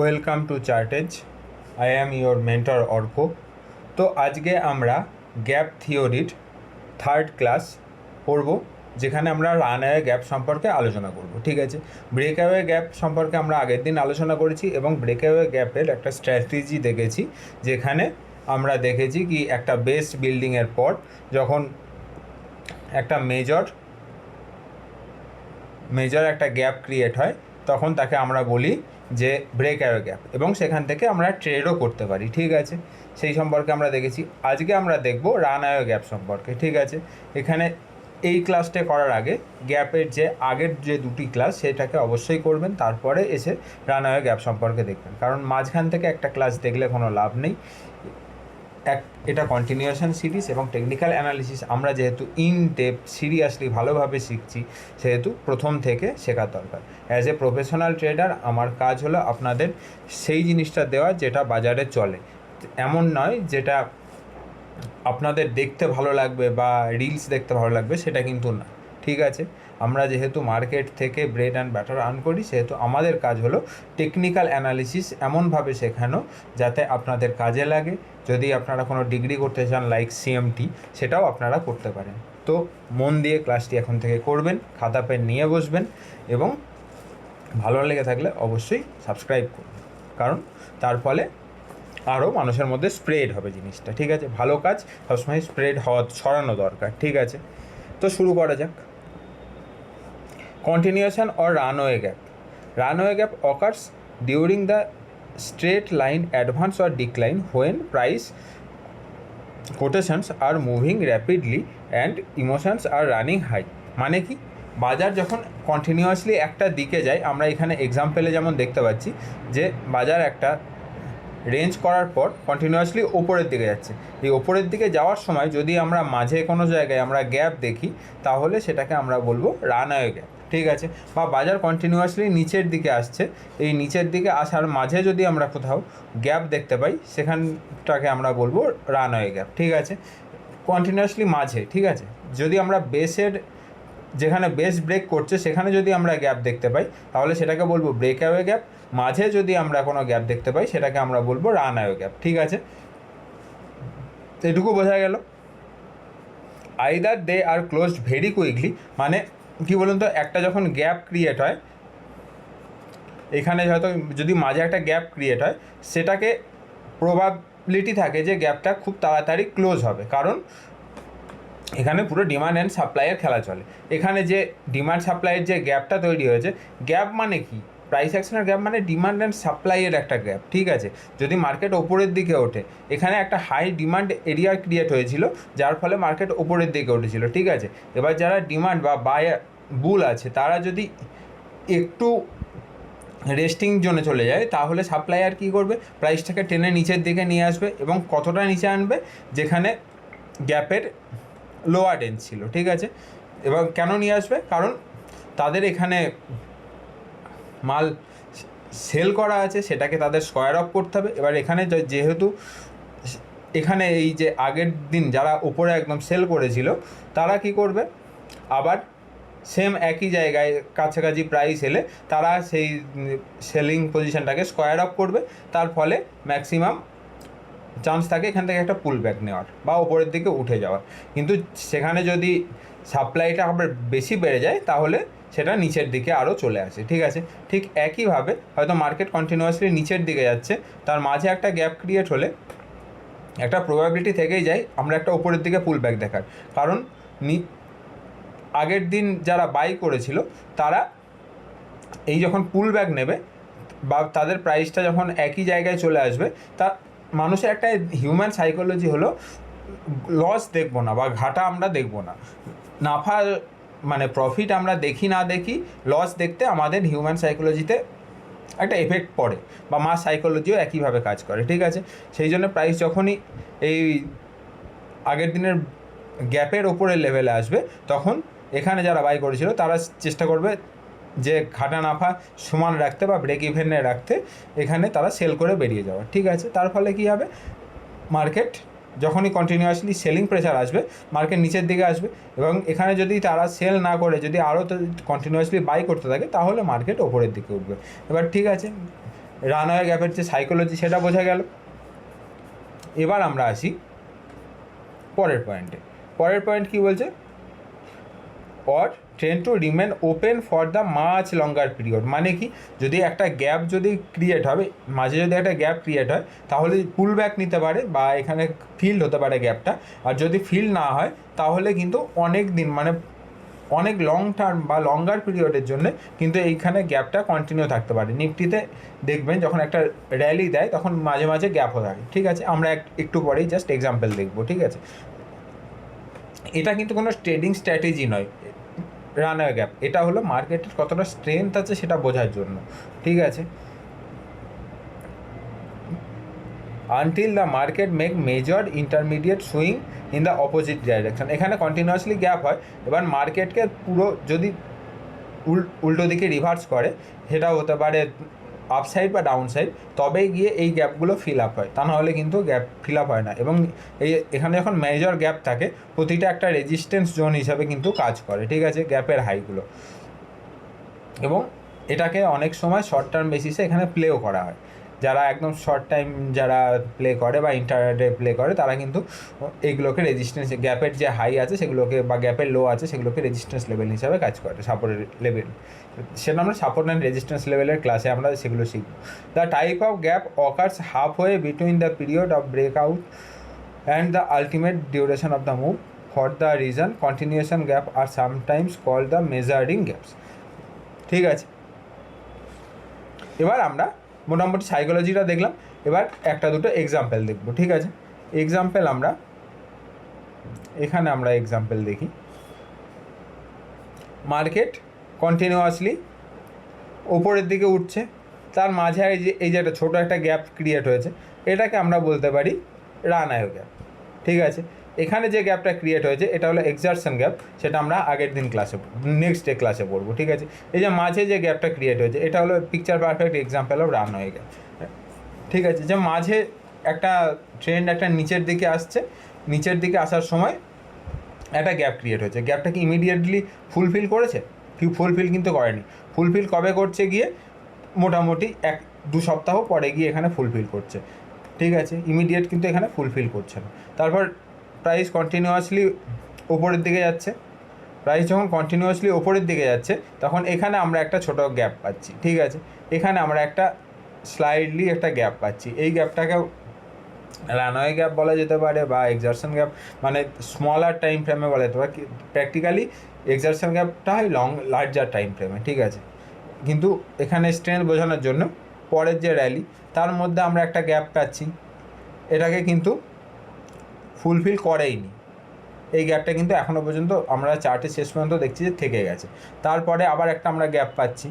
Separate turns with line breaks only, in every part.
Welcome to চার্টেজ। I am your mentor Arko. তো আজকে আমরা গ্যাপ থিওরির থার্ড ক্লাস পড়ব, যেখানে আমরা রান রানওয়ে গ্যাপ সম্পর্কে আলোচনা করব, ঠিক আছে? ব্রেকঅ্যাওয়ে গ্যাপ সম্পর্কে আমরা আগের দিন আলোচনা করেছি এবং ব্রেকঅ্যাওয়ে গ্যাপের একটা স্ট্র্যাটেজি দেখেছি, যেখানে আমরা দেখেছি কি একটা বেস্ট বিল্ডিংয়ের পর যখন একটা মেজর মেজর একটা গ্যাপ ক্রিয়েট হয়, তখন তাকে আমরা বলি যে ব্রেক অ্যাওয়ে গ্যাপ এবং সেখান থেকে আমরা ট্রেডও করতে পারি, ঠিক আছে? সেই সম্পর্কে আমরা দেখেছি। আজকে আমরা দেখব রান আয়ো গ্যাপ সম্পর্কে, ঠিক আছে? এখানে এই ক্লাসটা করার আগে গ্যাপের যে আগের যে দুটি ক্লাস সেটাকে অবশ্যই করবেন, তারপরে এসে রান আয়ো গ্যাপ সম্পর্কে দেখবেন। কারণ মাঝখান থেকে একটা ক্লাস দেখলে কোনো লাভ নেই। এক, এটা কন্টিনিউশন সিরিজ এবং টেকনিক্যাল অ্যানালিসিস আমরা যেহেতু ইন ডেপ সিরিয়াসলি ভালোভাবে শিখছি, সেহেতু প্রথম থেকে শেখার দরকার। অ্যাজ এ প্রফেশনাল ট্রেডার আমার কাজ হলো আপনাদের সেই জিনিসটা দেওয়া যেটা বাজারে চলে। এমন নয় যেটা আপনাদের দেখতে ভালো লাগবে বা রিলস দেখতে ভালো লাগবে, সেটা কিন্তু না। ঠিক আছে? আমরা যেহেতু মার্কেট থেকে ব্রেড অ্যান্ড ব্যাটার আর্ন করি, সেহেতু আমাদের কাজ হলো টেকনিক্যাল অ্যানালিসিস এমনভাবে শেখানো যাতে আপনাদের কাজে লাগে। যদি আপনারা কোনো ডিগ্রি করতে চান লাইক সিএমটি সেটাও আপনারা করতে পারেন। তো মন দিয়ে ক্লাসটি এখন থেকে করবেন, খাতা পেন নিয়ে বসবেন এবং ভালো লেগে থাকলে অবশ্যই সাবস্ক্রাইব করুন। কারণ তার ফলে আরও মানুষের মধ্যে স্প্রেড হবে জিনিসটা, ঠিক আছে? ভালো কাজ সবসময় স্প্রেড হওয়া, ছড়ানো দরকার, ঠিক আছে? তো শুরু করা যাক। Continuation or runway gap runway gap occurs during the straight line advance or decline when price quotations are moving rapidly and emotions are running high মানে কি? বাজার যখন কন্টিনিউয়াসলি একটা দিকে যায়, আমরা এখানে এক্সাম্পেলে যেমন দেখতে পাচ্ছি যে বাজার একটা রেঞ্জ করার পর কন্টিনিউয়াসলি ওপরের দিকে যাচ্ছে। এই ওপরের দিকে যাওয়ার সময় যদি আমরা মাঝে কোনো জায়গায় আমরা গ্যাপ দেখি, তাহলে সেটাকে আমরা বলব রানওয়ে গ্যাপ ঠিক আছে? বা বাজার কন্টিনিউয়াসলি নিচের দিকে আসছে। এই নিচের দিকে আসার মাঝে যদি আমরা কোথাও গ্যাপ দেখতে পাই, সেখানটাকে আমরা বলব রানওয়ে গ্যাপ ঠিক আছে? কন্টিনিউয়াসলি মাঝে, ঠিক আছে? যদি আমরা বেসের যেখানে বেস ব্রেক করছে, সেখানে যদি আমরা গ্যাপ দেখতে পাই, তাহলে সেটাকে বলব ব্রেক অ্যাওয়ে গ্যাপ মাঝে যদি আমরা কোনো গ্যাপ দেখতে পাই, সেটাকে আমরা বলব রান অ্যাওয়ে গ্যাপ ঠিক আছে? এটুকু বোঝা গেল? Either they are closed very quickly মানে কি বলুন তো, একটা যখন গ্যাপ ক্রিয়েট হয়, এখানে হয়তো যদি মাঝে একটা গ্যাপ ক্রিয়েট হয়, সেটাকে প্রবাবিলিটি থাকে যে গ্যাপটা খুব তাড়াতাড়ি ক্লোজ হবে। কারণ এখানে পুরো ডিমান্ড অ্যান্ড সাপ্লাইয়ের খেলা চলে। এখানে যে ডিমান্ড সাপ্লাইয়ের যে গ্যাপটা তৈরি হয়েছে গ্যাপ মানে কি? প্রাইস অ্যাকশনের গ্যাপ মানে ডিমান্ড অ্যান্ড সাপ্লাইয়ের একটা গ্যাপ ঠিক আছে? যদি মার্কেট ওপরের দিকে ওঠে, এখানে একটা হাই ডিমান্ড এরিয়া ক্রিয়েট হয়েছিল, যার ফলে মার্কেট ওপরের দিকে উঠেছিল, ঠিক আছে? এবার যারা ডিমান্ড বা বাই বুল আছে, তারা যদি একটু রেস্টিং জোনে চলে যায়, তাহলে সাপ্লাইয়ার কী করবে? প্রাইসটাকে টেনে নিচের দিকে নিয়ে আসবে এবং কতটা নিচে আনবে? যেখানে গ্যাপের লোয়ার রেঞ্জ ছিল, ঠিক আছে? এবং কেন নিয়ে আসবে? কারণ তাদের এখানে মাল সেল করা আছে, সেটাকে তাদের স্কোয়ার অফ করতে হবে। এবার এখানে যেহেতু এখানে এই যে আগের দিন যারা উপরে একদম সেল করেছিল, তারা কি করবে? আবার সেম একই জায়গায় কাছাকাছি প্রাইস এলে তারা সেই সেলিং পজিশনটাকে স্কোয়ার অফ করবে। তার ফলে ম্যাক্সিমাম চান্স থাকে এখান থেকে একটা পুল ব্যাক নেওয়ার বা ওপরের দিকে উঠে যাওয়ার। কিন্তু সেখানে যদি সাপ্লাইটা আবার বেশি বেড়ে যায়, তাহলে সেটা নিচের দিকে আরও চলে আসে, ঠিক আছে? ঠিক একইভাবে হয়তো মার্কেট কন্টিনিউয়াসলি নিচের দিকে যাচ্ছে, তার মাঝে একটা গ্যাপ ক্রিয়েট হলে একটা প্রবাবিলিটি থেকেই যায় আমরা একটা উপরের দিকে পুল ব্যাক দেখার। কারণ নি, আগের দিন যারা বাই করেছিল, তারা এই যখন পুল ব্যাক নেবে, বা তাদের প্রাইসটা যখন একই জায়গায় চলে আসবে, তা মানুষের একটা হিউম্যান সাইকোলজি হলো লস দেখব না বা ঘাটা আমরা দেখব না। নাফা মানে প্রফিট আমরা দেখি না দেখি লস দেখতে আমাদের হিউম্যান সাইকোলজিতে একটা এফেক্ট পড়ে বা মা সাইকোলজিও একইভাবে কাজ করে, ঠিক আছে? সেই জন্য প্রাইস যখনই এই আগের দিনের গ্যাপের ওপরে লেভেলে আসবে, তখন এখানে যারা বাই করেছিল তারা চেষ্টা করবে যে ঘাটা নাফা সমান রাখতে বা ব্রেক ইভেনে রাখতে, এখানে তারা সেল করে বেরিয়ে যাওয়া, ঠিক আছে? তার ফলে কী হবে? মার্কেট যখনই কন্টিনিউয়াসলি সেলিং প্রেশার আসবে মার্কেট নিচের দিকে আসবে এবং এখানে যদি তারা সেল না করে, যদি আরও কন্টিনিউয়াসলি বাই করতে থাকে, তাহলে মার্কেট ওপরের দিকে উঠবে। এবার ঠিক আছে রানওয়ে গ্যাপের যে সাইকোলজি সেটা বোঝা গেল। এবার আমরা আসি পরের পয়েন্টে পরের পয়েন্ট কি বলছে? Or train to remain open for the much longer period মানে কি? যদি একটা গ্যাপ যদি ক্রিয়েট হবে, মাঝে যদি একটা গ্যাপ ক্রিয়েট হয়, তাহলে পুল ব্যাক নিতে পারে বা এখানে ফিল্ড হতে পারে গ্যাপটা আর যদি ফিল না হয়, তাহলে কিন্তু অনেক দিন মানে অনেক লং টার্ম বা লঙ্গার পিরিয়ডের জন্য কিন্তু এইখানে গ্যাপটা কন্টিনিউ থাকতে পারে। নিফটিতে দেখবেন যখন একটা র্যালি দেয়, তখন মাঝে মাঝে গ্যাপও থাকে। ঠিক আছে? আমরা এক- একটু পরেই জাস্ট এক্সাম্পল দেখব। ঠিক আছে? এটা কিন্তু কোনো ট্রেডিং স্ট্র্যাটেজি নয়। রানার গ্যাপ এটা হলো মার্কেটের কতটা স্ট্রেংথ আছে সেটা বোঝার জন্য। ঠিক আছে? Until the market make major intermediate swing in the opposite direction এখানে কন্টিনিউয়াসলি গ্যাপ হয়। এবার মার্কেটকে পুরো যদি উল, উল্টো দিকে রিভার্স করে সেটা হতে পারে আপসাইড বা ডাউন সাইড তবেই গিয়ে এই গ্যাপগুলো ফিল আপ হয়। তা নাহলে কিন্তু গ্যাপ ফিল আপ হয় না। এবং এই এখানে যখন মেজর গ্যাপ থাকে, প্রতিটা একটা রেজিস্ট্যান্স জোন হিসাবে কিন্তু কাজ করে, ঠিক আছে? গ্যাপের হাইগুলো এবং এটাকে অনেক সময় শর্ট টার্ম বেসিসে এখানে প্লেও করা হয়। যারা একদম শর্ট টাইম যারা প্লে করে বা ইন্টারনেটে প্লে করে, তারা কিন্তু এইগুলোকে রেজিস্ট্যান্স গ্যাপের যে হাই আছে, সেগুলোকে বা গ্যাপের লো আছে, সেগুলোকে রেজিস্ট্যান্স লেভেল হিসাবে কাজ করে সাপোর্টের লেভেল সেটা আমরা সাপোর্ট অ্যান্ড রেজিস্ট্যান্স লেভেলের ক্লাসে আমরা সেগুলো শিখব। The type of gap occurs halfway between the period of breakout and the ultimate duration of the move for the reason continuation gap are sometimes call the measuring gaps ঠিক আছে? এবার আমরা মোটামুটি সাইকোলজিটা দেখলাম। এবার একটা দুটো এক্সাম্পল দেখব, ঠিক আছে? এক্সাম্পল আমরা, এখানে আমরা এক্সাম্পল দেখি। মার্কেট কন্টিনিউয়াসলি ওপরের দিকে উঠছে। তার মাঝে এই যে এই যে একটা ছোটো একটা গ্যাপ ক্রিয়েট হয়েছে, এটাকে আমরা বলতে পারি রান আয়ো গ্যাপ ঠিক আছে? এখানে যে গ্যাপটা ক্রিয়েট হয়েছে, এটা হলো এক্সারশন গ্যাপ সেটা আমরা আগের দিন ক্লাসে নেক্সট ডে ক্লাসে পড়ব, ঠিক আছে? এই যে মাঝে যে গ্যাপটা ক্রিয়েট হয়েছে, এটা হলো picture perfect example of run হয়ে গ্যাপ ঠিক আছে? যে মাঝে একটা ট্রেন্ড একটা নিচের দিকে আসছে, নিচের দিকে আসার সময় একটা গ্যাপ ক্রিয়েট হয়েছে। গ্যাপটা কি ইমিডিয়েটলি ফুলফিল করেছে? কি ফুলফিল কিন্তু করেনি। ফুলফিল কবে করছে গিয়ে? মোটামুটি এক, দু সপ্তাহ পরে গিয়ে এখানে ফুলফিল করছে। ঠিক আছে? ইমিডিয়েট কিন্তু এখানে ফুলফিল করছে না। তারপর প্রাইস কন্টিনিউয়াসলি ওপরের দিকে যাচ্ছে। প্রাইস যখন কন্টিনিউয়াসলি ওপরের দিকে যাচ্ছে, তখন এখানে আমরা একটা ছোট গ্যাপ পাচ্ছি। ঠিক আছে? এখানে আমরা একটা স্লাইডলি একটা গ্যাপ পাচ্ছি। এই গ্যাপটাকে রানওয়ে গ্যাপ বলা যেতে পারে বা এক্সারশন গ্যাপ মানে স্মলার টাইম ফ্রেমে বলা যেতে পারে। প্র্যাকটিক্যালি এক্সারশন গ্যাপটা হয় লং লার্জার টাইম ফ্রেমে ঠিক আছে? কিন্তু এখানে স্ট্রেংথ বোঝানোর জন্য পরের যে র্যালি তার মধ্যে আমরা একটা গ্যাপ পাচ্ছি। এটাকে কিন্তু ফুলফিল করেইনি। এই গ্যাপটা কিন্তু এখনও পর্যন্ত আমরা চার্টে শেষ পর্যন্ত দেখছি যে থেকে গেছে। তারপরে আবার একটা আমরা গ্যাপ পাচ্ছি।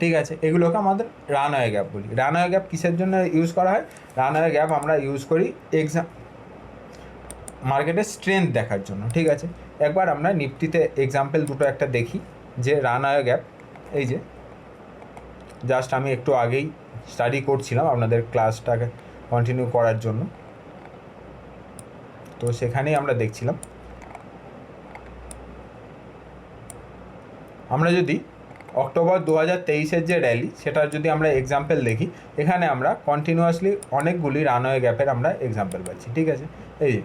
ঠিক আছে, এগুলোকে আমাদের রান রানওয়ে গ্যাপ বলি। রান রানওয়ে গ্যাপ কিসের জন্য ইউজ করা হয়? রান রানওয়ে গ্যাপ আমরা ইউজ করি এক্সাম মার্কেটের স্ট্রেংথ দেখার জন্য, ঠিক আছে? একবার আমরা নিফটিতে এক্সাম্পল দুটো একটা দেখি, যে রান রানওয়ে গ্যাপ, এই যে জাস্ট আমি একটু আগেই স্টাডি করছিলাম আপনাদের ক্লাসটাকে কন্টিনিউ করার জন্য। তো সেখানেই আমরা দেখছিলাম। আমরা যদি অক্টোবর দু হাজার তেইশের যে র্যালি সেটার যদি আমরা এক্সাম্পল দেখি, এখানে আমরা কন্টিনিউয়াসলি অনেকগুলি রানওয়ে গ্যাপের আমরা এক্সাম্পল পাচ্ছি, ঠিক আছে? এই যে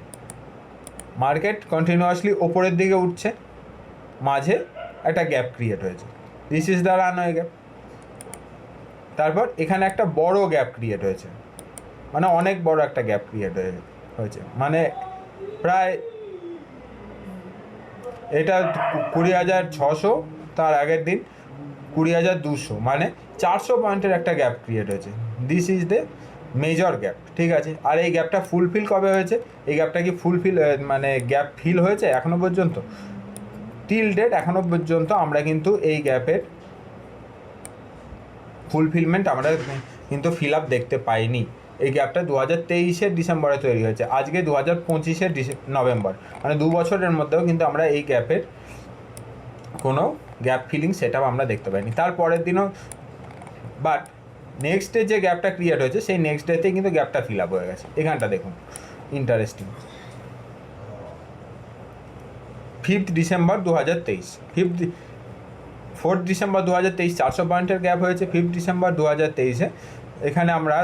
মার্কেট কন্টিনিউয়াসলি ওপরের দিকে উঠছে, মাঝে একটা গ্যাপ ক্রিয়েট হয়েছে। This is the runway gap তারপর এখানে একটা বড় গ্যাপ ক্রিয়েট হয়েছে। মানে অনেক বড় একটা গ্যাপ ক্রিয়েট হয়ে, হয়েছে। মানে প্রায় এটা কুড়ি হাজার ছশো, তার আগের দিন কুড়ি হাজার দুশো মানে চারশো পয়েন্টের একটা গ্যাপ ক্রিয়েট হয়েছে। This is the major gap ঠিক আছে? আর এই গ্যাপটা ফুলফিল কবে হয়েছে? এই গ্যাপটা কি ফুলফিল মানে গ্যাপ ফিল হয়েছে এখনও পর্যন্ত? টিল ডেট এখনও পর্যন্ত আমরা কিন্তু এই গ্যাপের ফুলফিলমেন্ট আমরা কিন্তু ফিল আপ দেখতে পাইনি। এই গ্যাপটা দু হাজার তেইশের ডিসেম্বরে তৈরি হয়েছে। আজকে দু হাজার পঁচিশের নভেম্বর মানে দু বছরের মধ্যেও কিন্তু আমরা এই গ্যাপের কোনো গ্যাপ ফিলিং সেটাও আমরা দেখতে পাইনি। তারপরের দিনও বাট নেক্সট ডে যে গ্যাপটা ক্রিয়েট হয়েছে, সেই নেক্সট ডেতে কিন্তু গ্যাপটা ফিল আপ হয়ে গেছে। এখানটা দেখুন ইন্টারেস্টিং ফিফথ ডিসেম্বর দু হাজার তেইশ। ফিফথ ফোর্থ ডিসেম্বর দু হাজার তেইশ, চারশো পয়েন্টের গ্যাপ হয়েছে। ফিফথ ডিসেম্বর দু হাজার তেইশে এখানে আমরা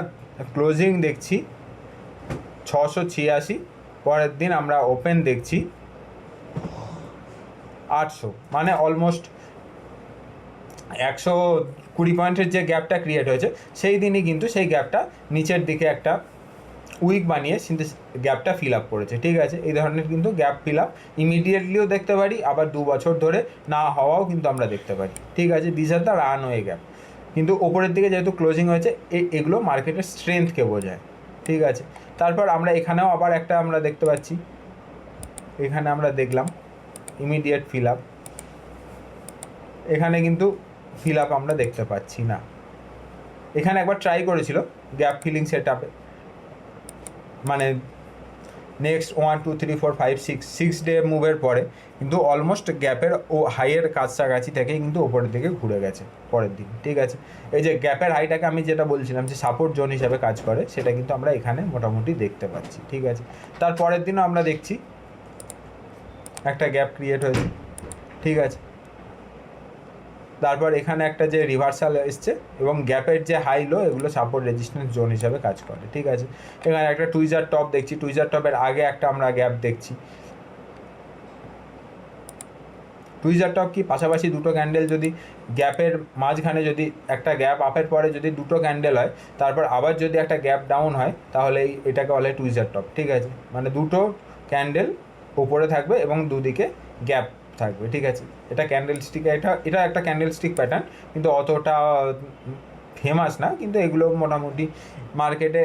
ক্লোজিং দেখছি, ছশো ছিয়াশি। পরের দিন আমরা ওপেন দেখছি আটশো মানে অলমোস্ট একশো কুড়ি পয়েন্টের যে গ্যাপটা ক্রিয়েট হয়েছে, সেই দিনই কিন্তু সেই গ্যাপটা নিচের দিকে একটা উইক বানিয়ে কিন্তু গ্যাপটা ফিল আপ করেছে, ঠিক আছে? এই ধরনের কিন্তু গ্যাপ ফিল আপ ইমিডিয়েটলিও দেখতে পারি, আবার দু বছর ধরে না হওয়াও কিন্তু আমরা দেখতে পারি, ঠিক আছে? This are the runway gap কিন্তু ওপরের দিকে যেহেতু ক্লোজিং হয়েছে এগুলো মার্কেটের স্ট্রেংথকে বোঝায়, ঠিক আছে? তারপর আমরা এখানেও আবার একটা আমরা দেখতে পাচ্ছি, এখানে আমরা দেখলাম ইমিডিয়েট ফিল আপ এখানে কিন্তু ফিল আপ আমরা দেখতে পাচ্ছি না। এখানে একবার ট্রাই করেছিল গ্যাপ ফিলিং সেট আপে মানে next one two three four five six six day মুভের পরে কিন্তু অলমোস্ট গ্যাপের ও হাইয়ের কাছাকাছি থেকেই কিন্তু ওপরের দিকে ঘুরে গেছে পরের দিন, ঠিক আছে? এই যে গ্যাপের হাইটাকে আমি যেটা বলছিলাম যে সাপোর্ট জোন হিসাবে কাজ করে, সেটা কিন্তু আমরা এখানে মোটামুটি দেখতে পাচ্ছি, ঠিক আছে? তার পরের দিনও আমরা দেখছি একটা গ্যাপ ক্রিয়েট হয়েছে। ঠিক আছে? তারপর এখানে একটা যে রিভার্সাল এসছে এবং গ্যাপের যে হাই লো এগুলো সাপোর্ট রেজিস্ট্যান্স জোন হিসাবে কাজ করে। ঠিক আছে? এখানে একটা টুইজার টপ দেখছি। টুইজার টপের আগে একটা আমরা গ্যাপ দেখছি। টুইজার টপ কি? পাশাপাশি দুটো ক্যান্ডেল যদি গ্যাপের মাঝখানে যদি একটা গ্যাপ আপের পরে যদি দুটো ক্যান্ডেল হয়, তারপর আবার যদি একটা গ্যাপ ডাউন হয়, তাহলে এটাকে বলে টুইজার টপ ঠিক আছে? মানে দুটো ক্যান্ডেল উপরে থাকবে এবং দুদিকে গ্যাপ থাকবে, ঠিক আছে? এটা ক্যান্ডেল স্টিক এটা এটা একটা ক্যান্ডেল স্টিক প্যাটার্ন কিন্তু অতটা ফেমাস না, কিন্তু এগুলো মোটামুটি মার্কেটে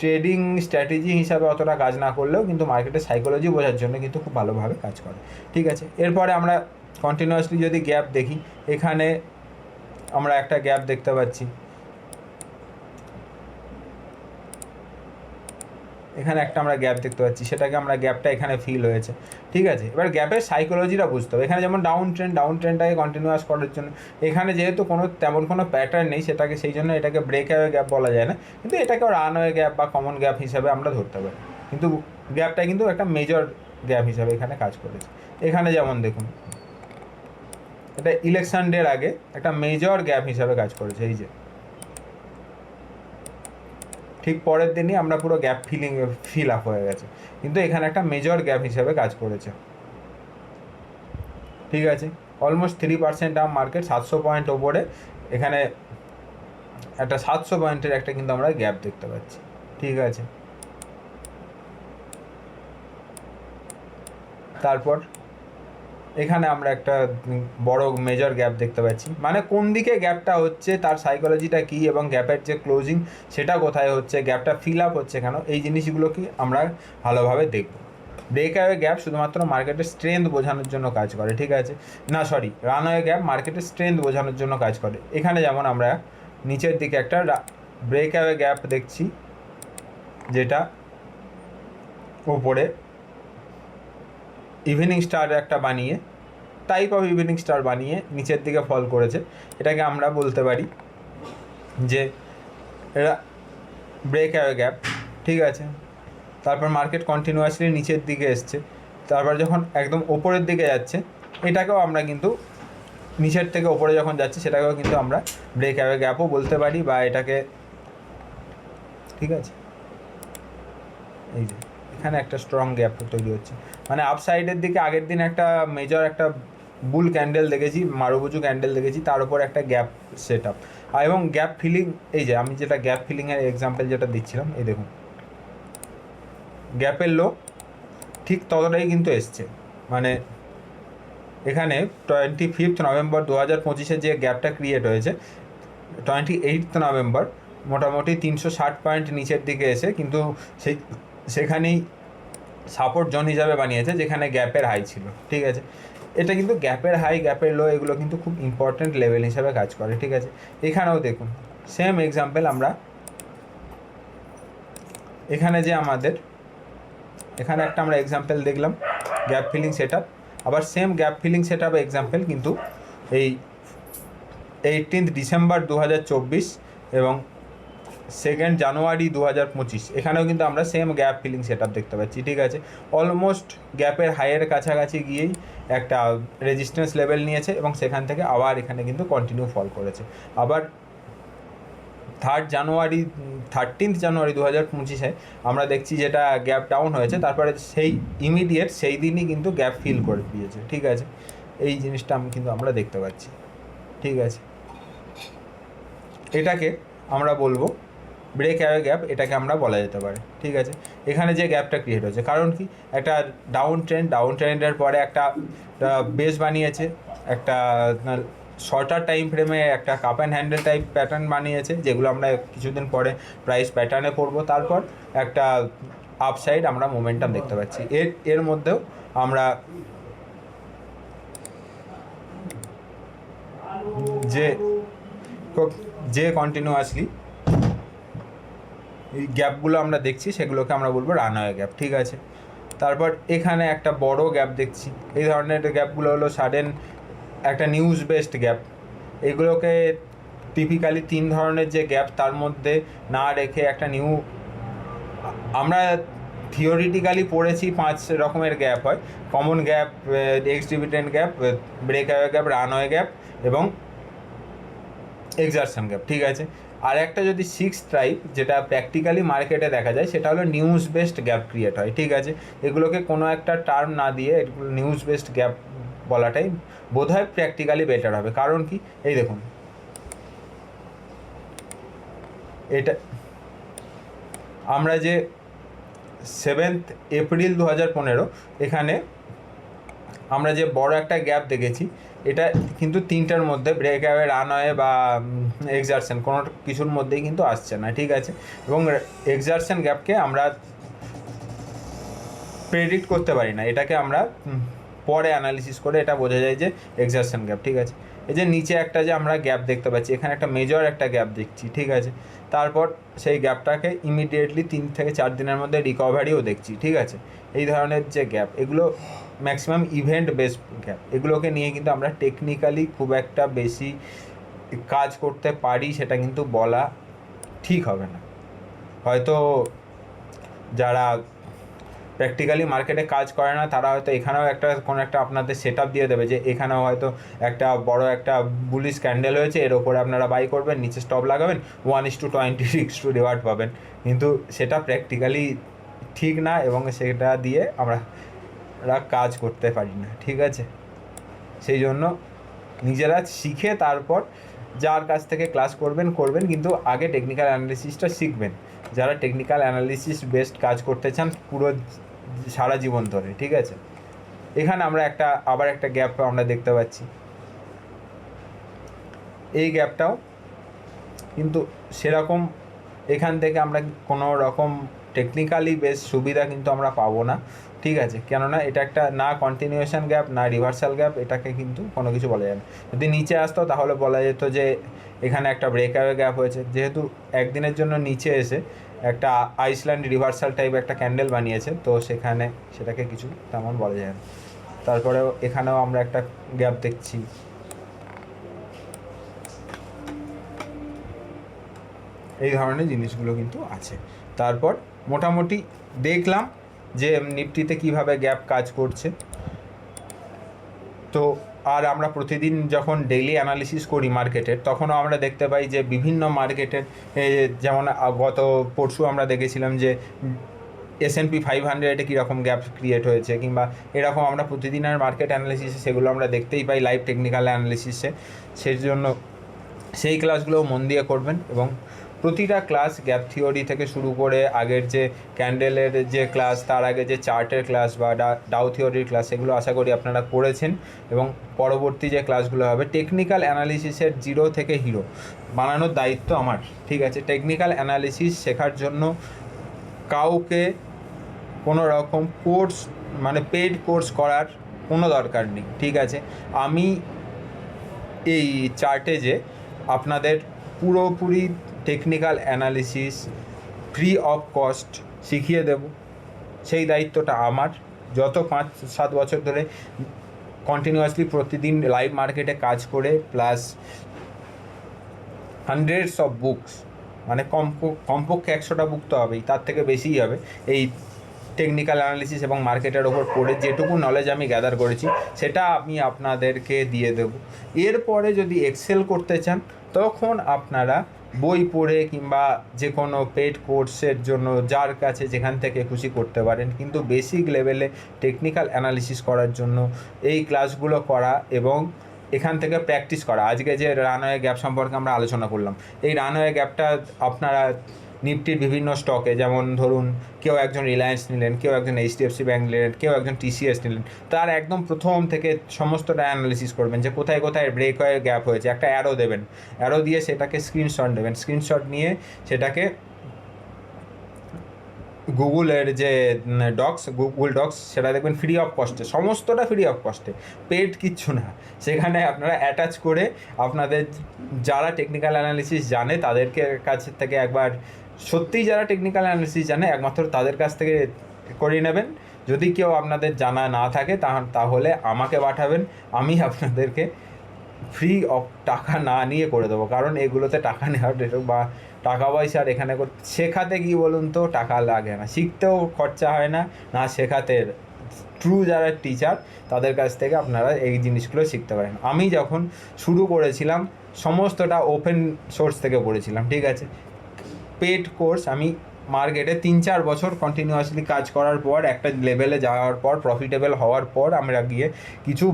ট্রেডিং স্ট্র্যাটেজি হিসাবে অতটা কাজ না করলেও কিন্তু মার্কেটের সাইকোলজি বোঝার জন্য কিন্তু খুব ভালোভাবে কাজ করে, ঠিক আছে? এরপরে আমরা কন্টিনিউয়াসলি যদি গ্যাপ দেখি, এখানে আমরা একটা গ্যাপ দেখতে পাচ্ছি। এখানে একটা আমরা গ্যাপ দেখতে পাচ্ছি, সেটাকে আমরা গ্যাপটা এখানে ফিল হয়েছে। ঠিক আছে? এবার গ্যাপের সাইকোলজিটা বুঝতে হবে। এখানে যেমন ডাউন ট্রেন্ড ডাউন ট্রেন্ডটাকে কন্টিনিউয়াস করার জন্য, এখানে যেহেতু কোনো, তেমন কোনো প্যাটার্ন নেই, সেটাকে, সেই জন্য এটাকে ব্রেক অ্যাওয়ে গ্যাপ বলা যায় না। কিন্তু এটাকে রানওয়ে গ্যাপ বা কমন গ্যাপ হিসাবে আমরা ধরতে পারি। কিন্তু গ্যাপটা কিন্তু একটা মেজর গ্যাপ হিসাবে এখানে কাজ করেছে। এখানে যেমন দেখুন, এটা ইলেকশন ডের আগে একটা মেজর গ্যাপ হিসাবে কাজ করেছে, এই যে। ঠিক পরের দিনই আমরা পুরো গ্যাপ ফিলিং ফিল আপ হয়ে গেছে। কিন্তু এখানে একটা মেজর গ্যাপ হিসাবে কাজ করেছে। ঠিক আছে? Almost three percent um market সাতশো পয়েন্ট ওপরে। এখানে একটা সাতশো পয়েন্টের একটা কিন্তু আমরা গ্যাপ দেখতে পাচ্ছি। ঠিক আছে? তারপর এখানে আমরা একটা বড় মেজর গ্যাপ দেখতে পাচ্ছি। মানে কোন দিকে গ্যাপটা হচ্ছে, তার সাইকোলজিটা কী এবং গ্যাপের যে ক্লোজিং সেটা কোথায় হচ্ছে গ্যাপটা ফিল আপ হচ্ছে কেন, এই জিনিসগুলোকে আমরা ভালোভাবে দেখব। ব্রেক অ্যাওয়ে গ্যাপ শুধুমাত্র মার্কেটের স্ট্রেংথ বোঝানোর জন্য কাজ করে, ঠিক আছে? না সরি রানওয়ে গ্যাপ মার্কেটের স্ট্রেংথ বোঝানোর জন্য কাজ করে। এখানে যেমন আমরা নিচের দিকে একটা ব্রেক অ্যাওয়ে গ্যাপ দেখছি, যেটা উপরে ইভিনিং স্টার একটা বানিয়ে টাইপ অফ ইভিনিং স্টার বানিয়ে নিচের দিকে ফল করেছে। এটাকে আমরা বলতে পারি যে ব্রেক অ্যাওয়ে গ্যাপ ঠিক আছে? তারপর মার্কেট কন্টিনিউয়াসলি নিচের দিকে এসছে। তারপর যখন একদম ওপরের দিকে যাচ্ছে, এটাকেও আমরা কিন্তু নিচের থেকে ওপরে যখন যাচ্ছে, সেটাকেও কিন্তু আমরা ব্রেক অ্যাওয়ে গ্যাপও বলতে পারি বা এটাকে, ঠিক আছে? এই যে। এখানে একটা স্ট্রং গ্যাপ তৈরি হচ্ছে। মানে আপসাইডের দিকে আগের দিন একটা মেজর একটা বুল ক্যান্ডেল দেখেছি মারুবুজু ক্যান্ডেল দেখেছি, তার উপর একটা গ্যাপ সেট আপ এবং গ্যাপ ফিলিং এই যে আমি যেটা গ্যাপ ফিলিংয়ের এক্সাম্পল যেটা দিচ্ছিলাম, এই দেখুন। গ্যাপের লো ঠিক ততটাই কিন্তু এসছে। মানে এখানে টোয়েন্টি ফিফথ নভেম্বর দু হাজার পঁচিশে যে গ্যাপটা ক্রিয়েট হয়েছে টোয়েন্টি এইট নভেম্বর মোটামুটি তিনশো ষাট পয়েন্ট নিচের দিকে এসে কিন্তু সেই সেখানেই সাপোর্ট জোন হিসাবে বানিয়েছে, যেখানে গ্যাপের হাই ছিল, ঠিক আছে? এটা কিন্তু গ্যাপের হাই গ্যাপের লো এগুলো কিন্তু খুব ইম্পর্ট্যান্ট লেভেল হিসাবে কাজ করে, ঠিক আছে? এখানেও দেখুন সেম এক্সাম্পল আমরা এখানে যে আমাদের, এখানে একটা আমরা এক্সাম্পল দেখলাম গ্যাপ ফিলিং সেট আবার same gap filling set up example কিন্তু এই এইটিন্থ ডিসেম্বর দু হাজার চব্বিশ এবং সেকেন্ড জানুয়ারি দু হাজার পঁচিশ। এখানেও কিন্তু আমরা সেম গ্যাপ ফিলিং সেট দেখতে পাচ্ছি, ঠিক আছে? অলমোস্ট গ্যাপের হাইয়ের কাছাকাছি গিয়েই একটা রেজিস্ট্যান্স লেভেল নিয়েছে এবং সেখান থেকে আবার এখানে কিন্তু কন্টিনিউ ফল করেছে। আবার থার্ড জানুয়ারি থার্টিন্থ জানুয়ারি দু হাজার পঁচিশে আমরা দেখছি যেটা গ্যাপ ডাউন হয়েছে, তারপরে সেই ইমিডিয়েট সেই দিনই কিন্তু গ্যাপ ফিল করে দিয়েছে, ঠিক আছে? এই জিনিসটা আমি কিন্তু আমরা দেখতে পাচ্ছি, ঠিক আছে? এটাকে আমরা বলব ব্রেক অ্যাওয়ে গ্যাপ এটাকে আমরা বলা যেতে পারে, ঠিক আছে? এখানে যে গ্যাপটা ক্রিয়েট হয়েছে, কারণ কি? একটা ডাউন ট্রেন্ড ডাউন ট্রেন্ডের পরে একটা বেস বানিয়েছে, একটা শর্টার টাইম ফ্রেমে একটা cup and handle type pattern বানিয়েছে, যেগুলো আমরা কিছুদিন পরে প্রাইস প্যাটার্নে পড়ব তারপর একটা আপসাইড আমরা মোমেন্টাম দেখতে পাচ্ছি। এর এর মধ্যেও আমরা যে যে কন্টিনিউয়াসলি গ্যাপগুলো আমরা দেখছি, সেগুলোকে আমরা বলব রানওয়ে গ্যাপ, ঠিক আছে? তারপর এখানে একটা বড় গ্যাপ দেখছি। এই ধরনের গ্যাপগুলো হলো সাডেন একটা নিউজ বেসড গ্যাপ। এগুলোকে টিপিক্যালি তিন ধরনের যে গ্যাপ, তার মধ্যে না রেখে একটা নিউ আমরা থিওরিটিক্যালি পড়েছি পাঁচ রকমের গ্যাপ হয়। Common gap ex dividend gap breakaway gap, runaway gap এবং এক্সারশন গ্যাপ, ঠিক আছে? আর একটা যদি সিক্স টাইপ যেটা প্র্যাকটিক্যালি মার্কেটে দেখা যায়, সেটা হলো নিউজ বেসড গ্যাপ ক্রিয়েট হয়, ঠিক আছে? এগুলোকে কোনো একটা টার্ম না দিয়ে এগুলো নিউজ বেসড গ্যাপ বলাটাই বোধ হয় প্র্যাকটিক্যালি বেটার হবে। কারণ কি? এই দেখুন। এটা আমরা যে সেভেন্থ এপ্রিল দু হাজার পনেরো, এখানে আমরা যে বড় একটা গ্যাপ দেখেছি এটা কিন্তু তিনটার মধ্যে ব্রেক অ্যাওয়ে রানওয়ে বা এক্সারশন কোনো কিছুর মধ্যেই কিন্তু আসছে না, ঠিক আছে? এবং এক্সারশন গ্যাপকে আমরা প্রেডিক্ট করতে পারি না, এটাকে আমরা পরে অ্যানালিসিস করে এটা বোঝা যায় যে এক্সারশন গ্যাপ ঠিক আছে? এই যে নিচে একটা যে আমরা গ্যাপ দেখতে পাচ্ছি, এখানে একটা মেজর একটা গ্যাপ দেখছি, ঠিক আছে? তারপর সেই গ্যাপটাকে ইমিডিয়েটলি তিন থেকে চার দিনের মধ্যে রিকভারিও দেখছি, ঠিক আছে? এই ধরনের যে গ্যাপ এগুলো ম্যাক্সিমাম ইভেন্ট বেসড গ্যাপ এগুলোকে নিয়ে কিন্তু আমরা টেকনিক্যালি খুব একটা বেশি কাজ করতে পারি, সেটা কিন্তু বলা ঠিক হবে না। হয়তো যারা প্র্যাকটিক্যালি মার্কেটে কাজ করে না, তারা হয়তো এখানেও একটা, কোনো একটা আপনাদের সেট আপ দিয়ে দেবে যে এখানেও হয়তো একটা বড় একটা বুলিশ ক্যান্ডেল হয়েছে, এর ওপরে আপনারা বাই করবেন, নিচে স্টপ লাগাবেন one is to twenty six to reward পাবেন। কিন্তু সেটা প্র্যাকটিক্যালি ঠিক না এবং সেটা দিয়ে আমরা কাজ করতে পারি না, ঠিক আছে? সেই জন্য নিজেরা শিখে তারপর যার কাছ থেকে ক্লাস করবেন করবেন, কিন্তু আগে টেকনিক্যাল অ্যানালিসিসটা শিখবেন। যারা টেকনিক্যাল অ্যানালিসিস বেস্ট কাজ করতে চান পুরো সারা জীবন ধরে, ঠিক আছে? এখানে আমরা একটা, আবার একটা গ্যাপ আমরা দেখতে পাচ্ছি। এই গ্যাপটাও কিন্তু সেরকম এখান থেকে আমরা কোনো রকম টেকনিক্যালি বেশ সুবিধা কিন্তু আমরা পাবো না। ঠিক আছে, কেননা এটা একটা না কন্টিনিউশন গ্যাপ না রিভার্সাল গ্যাপ এটাকে কিন্তু কোনো কিছু বলা যায় না যদি নিচে আসতো, তাহলে বলা যেত যে এখানে একটা ব্রেকআওয়ে গ্যাপ হয়েছে। যেহেতু একদিনের জন্য নিচে এসে একটা আইসল্যান্ড রিভার্সাল টাইপ একটা ক্যান্ডেল বানিয়েছে, তো সেখানে সেটাকে কিছু তেমন বলা যায় না। তারপরেও এখানেও আমরা একটা গ্যাপ দেখছি। এই ধরনের জিনিসগুলো কিন্তু আছে। তারপর মোটামুটি দেখলাম যে নিফটিতে কীভাবে গ্যাপ কাজ করছে। তো আর আমরা প্রতিদিন যখন ডেইলি অ্যানালিসিস করি মার্কেটের তখনও আমরা দেখতে পাই যে বিভিন্ন মার্কেটের যেমন গত পরশু আমরা দেখেছিলাম যে এস এন পি ফাইভ হান্ড্রেডে কীরকম গ্যাপ ক্রিয়েট হয়েছে, কিংবা এরকম আমরা প্রতিদিনের মার্কেট অ্যানালিসিসে সেগুলো আমরা দেখতেই পাই লাইভ টেকনিক্যাল অ্যানালিসিসে সেই জন্য সেই ক্লাসগুলো মন দিয়ে করবেন এবং প্রতিটা ক্লাস গ্যাপ থিওরি থেকে শুরু করে আগের যে ক্যান্ডেলের যে ক্লাস তার আগে যে চার্টের ক্লাস বা ডাউ থিওরির ক্লাস সেগুলো আশা করি আপনারা করেছেন এবং পরবর্তী যে ক্লাসগুলো হবে টেকনিক্যাল অ্যানালিসিসের জিরো থেকে হিরো বানানোর দায়িত্ব আমার, ঠিক আছে? টেকনিক্যাল অ্যানালিসিস শেখার জন্য কাউকে কোনো রকম কোর্স মানে পেড কোর্স করার কোনো দরকার নেই, ঠিক আছে? আমি এই চার্টে যে আপনাদের পুরোপুরি technical analysis free of cost শিখিয়ে দেব। সেই দায়িত্বটা আমার। যত পাঁচ, সাত বছর ধরে কন্টিনিউয়াসলি প্রতিদিন লাইভ মার্কেটে কাজ করে প্লাস হান্ড্রেডস অফ বুকস মানে কম কমপক্ষে একশোটা বুক তো হবেই, তার থেকে বেশিই হবে। এই টেকনিক্যাল অ্যানালিসিস এবং মার্কেটের ওপর পড়ে যেটুকু নলেজ আমি গ্যাদার করেছি, সেটা আমি আপনাদেরকে দিয়ে দেব। এরপরে যদি এক্সেল করতে চান, তখন আপনারা বই পড়ে কিংবা যে কোনো পেড কোর্সের জন্য যার কাছে যেখান থেকে খুশি করতে পারেন, কিন্তু বেসিক লেভেলে টেকনিক্যাল অ্যানালিসিস করার জন্য এই ক্লাসগুলো করা এবং এখান থেকে প্র্যাকটিস করা। আজকে যে রানওয়ে গ্যাপ সম্পর্কে আমরা আলোচনা করলাম, এই রানওয়ে গ্যাপটা আপনারা নিফটির বিভিন্ন স্টকে যেমন ধরুন, কেউ একজন রিলায়েন্স নিলেন, কেউ একজন এইচডিএফসি ব্যাঙ্ক নিলেন, কেউ একজন টিসিএস নিলেন, তার একদম প্রথম থেকে সমস্তটা অ্যানালিসিস করবেন যে কোথায় কোথায় ব্রেক হয়ে গ্যাপ হয়েছে। একটা অ্যারো দেবেন। অ্যারো দিয়ে সেটাকে স্ক্রিনশট নেবেন স্ক্রিনশট নিয়ে সেটাকে গুগলের যে ডক্স গুগল ডক্স সেটা দেখবেন ফ্রি অফ কস্টে সমস্তটা ফ্রি অফ কস্টে পেড কিচ্ছু না। সেখানে আপনারা অ্যাটাচ করে আপনাদের যারা টেকনিক্যাল অ্যানালিসিস জানে, তাদেরকে কাছে থেকে একবার সত্যিই যারা টেকনিক্যাল অ্যানালিসিস জানে, একমাত্র তাদের কাছ থেকে করিয়ে নেবেন। যদি কেউ আপনাদের জানা না থাকে তাহলে আমাকে পাঠাবেন, আমি আপনাদেরকে ফ্রি অফ টাকা না নিয়ে করে দেবো। কারণ এগুলোতে টাকা নেওয়ার বা টাকা পয়সা আর এখানে শেখাতে কি বলুন তো, টাকা লাগে না। শিখতেও খরচা হয় না না শেখাতে ট্রু যারা টিচার তাদের কাছ থেকে আপনারা এই জিনিসগুলো শিখতে পারেন। আমি যখন শুরু করেছিলাম, সমস্তটা ওপেন সোর্স থেকে পড়েছিলাম, ঠিক আছে? পেড কোর্স আমি মার্কেটে তিন চার বছর কন্টিনিউয়াসলি কাজ করার পর, একটা লেভেলে যাওয়ার পর প্রফিটেবল হওয়ার পর আমরা গিয়ে কিছু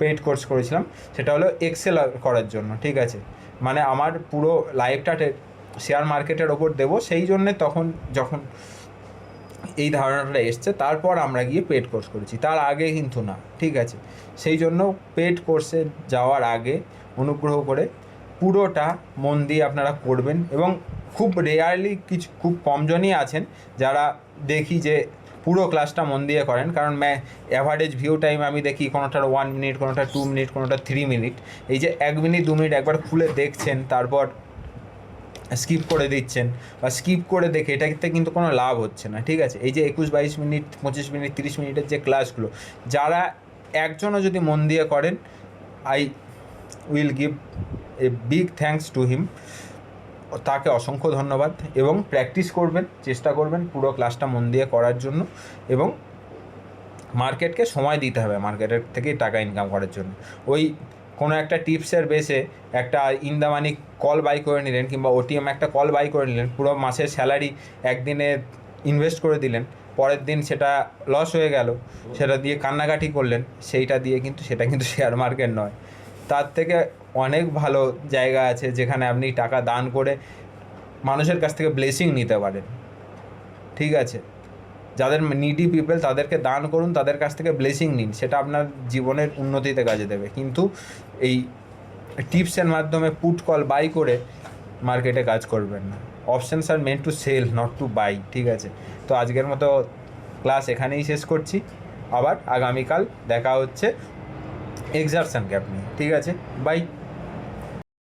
পেড কোর্স করেছিলাম। সেটা হলো এক্সেল করার জন্য, ঠিক আছে? মানে আমার পুরো লাইফটা শেয়ার মার্কেটের ওপর দেবো, সেই জন্যে তখন যখন এই ধারণাটা এসছে, তারপর আমরা গিয়ে পেড কোর্স করেছি। তার আগে কিন্তু না, ঠিক আছে? সেই জন্য পেড কোর্সে যাওয়ার আগে অনুগ্রহ করে পুরোটা মন দিয়ে আপনারা করবেন এবং খুব রেয়ারলি কিছু, খুব কমজনই আছেন যারা দেখি যে পুরো ক্লাসটা মন দিয়ে করেন। কারণ ম্যা অ্যাভারেজ ভিউ টাইম আমি দেখি কোনোটার ওয়ান মিনিট কোনোটা টু মিনিট কোনোটা থ্রি মিনিট এই যে এক মিনিট দু মিনিট একবার খুলে দেখছেন, তারপর স্কিপ করে দিচ্ছেন বা স্কিপ করে দেখে, এটাতে কিন্তু কোনো লাভ হচ্ছে না, ঠিক আছে? এই যে একুশ, বাইশ মিনিট পঁচিশ মিনিট তিরিশ মিনিটের যে ক্লাসগুলো যারা একজনও যদি মন দিয়ে করেন I will give a big thanks to him তাকে অসংখ্য ধন্যবাদ এবং প্র্যাকটিস করবেন, চেষ্টা করবেন পুরো ক্লাসটা মন দিয়ে করার জন্য এবং মার্কেটকে সময় দিতে হবে, মার্কেটের থেকে টাকা ইনকাম করার জন্য। ওই কোনো একটা টিপসের বেসে একটা ইন্দামানি কল বাই করে নিলেন কিংবা ওটিএম একটা কল বাই করে নিলেন, পুরো মাসের স্যালারি একদিনে ইনভেস্ট করে দিলেন, পরের দিন সেটা লস হয়ে গেল, সেটা দিয়ে কান্নাকাটি করলেন, সেইটা দিয়ে কিন্তু, সেটা কিন্তু শেয়ার মার্কেট নয়। তার থেকে অনেক ভালো জায়গা আছে যেখানে আপনি টাকা দান করে মানুষের কাছ থেকে ব্লেসিং নিতে পারেন। ঠিক আছে? যাদের নিডি পিপল তাদেরকে দান করুন, তাদের কাছ থেকে ব্লেসিং নিন, সেটা আপনার জীবনের উন্নতিতে কাজে দেবে। কিন্তু এই টিপসের মাধ্যমে পুট কল বাই করে মার্কেটে কাজ করবেন না। Options are meant to sell not to buy ঠিক আছে? তো আজকের মতো ক্লাস এখানেই শেষ করছি। আবার আগামীকাল দেখা হচ্ছে এক্সারশন গ্যাপ নিয়ে ঠিক আছে? বাই